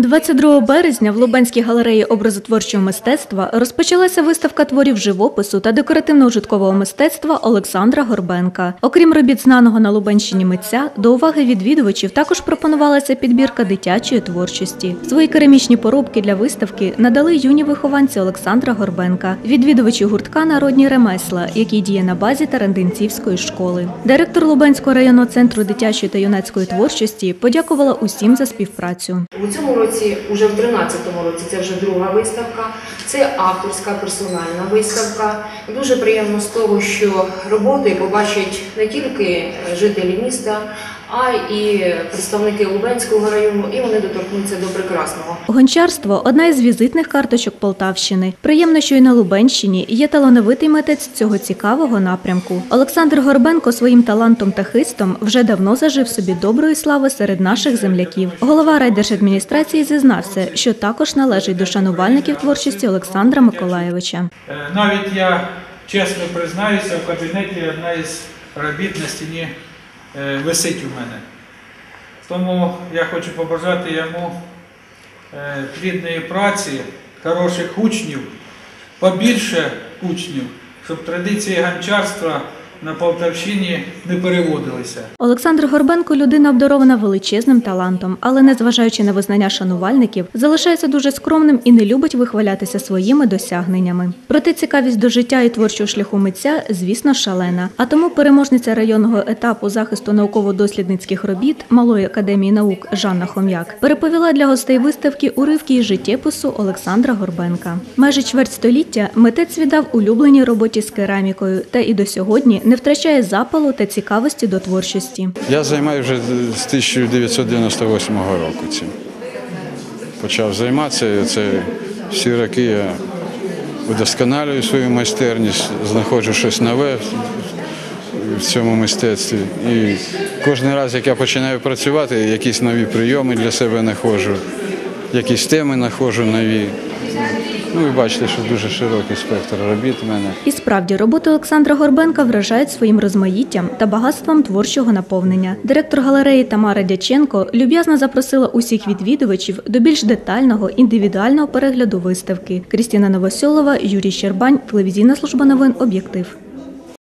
22 березня в Лубенській галереї образотворчого мистецтва розпочалася виставка творів живопису та декоративно-ужиткового мистецтва Олександра Горбенка. Окрім робіт знаного на Лубенщині митця, до уваги відвідувачів також пропонувалася підбірка дитячої творчості. Свої керамічні поробки для виставки надали юні вихованці Олександра Горбенка, відвідувачі гуртка Народні ремесла, який діє на базі Тарандинцівської школи. Директор Лубенського районного центру дитячої та юнацької творчості подякувала усім за співпрацю. У цьому році, уже в 13-му році, це вже друга виставка. Це авторська персональна виставка. Дуже приємно з того, що роботи побачать не тільки жителі міста, а і представники Лубенського району, і вони доторкнуться до прекрасного. Гончарство одна із візитних карточок Полтавщини. Приємно, що і на Лубенщині є талановитий митець цього цікавого напрямку. Олександр Горбенко своїм талантом та хистом вже давно зажив собі доброї слави серед наших земляків. Голова райдержадміністрації зізнався, що також належить до шанувальників творчості Олександра Миколаєвича. Е, Навіть я чесно признаюся, в кабінеті одна із робіт на стіні висить у мене. Тому я хочу побажати йому е, плідної праці, хороших учнів, побільше учнів, щоб традиції гончарства на Полтавщині не переводилися. Олександр Горбенко людина обдарована величезним талантом, але незважаючи на визнання шанувальників, залишається дуже скромним і не любить вихвалятися своїми досягненнями. Проте цікавість до життя і творчого шляху митця, звісно, шалена. А тому переможниця районного етапу захисту науково-дослідницьких робіт Малої академії наук Жанна Хом'як переповіла для гостей виставки уривки із життєпису Олександра Горбенка. Майже чверть століття митець віддав улюбленій роботі з керамікою та і до сьогодні не втрачає запалу та цікавості до творчості. Я займаюся вже з 1998 року цим. Почав займатися. Це всі роки я удосконалюю свою майстерність, знаходжу щось нове в цьому мистецтві. І кожен раз, як я починаю працювати, якісь нові прийоми для себе знаходжу, якісь теми знаходжу нові. Ну, ви бачите, що дуже широкий спектр робіт у мене. І справді роботи Олександра Горбенка вражають своїм розмаїттям та багатством творчого наповнення. Директор галереї Тамара Дяченко люб'язно запросила усіх відвідувачів до більш детального індивідуального перегляду виставки. Крістіна Новосьолова, Юрій Щербань, телевізійна служба новин Об'єктив.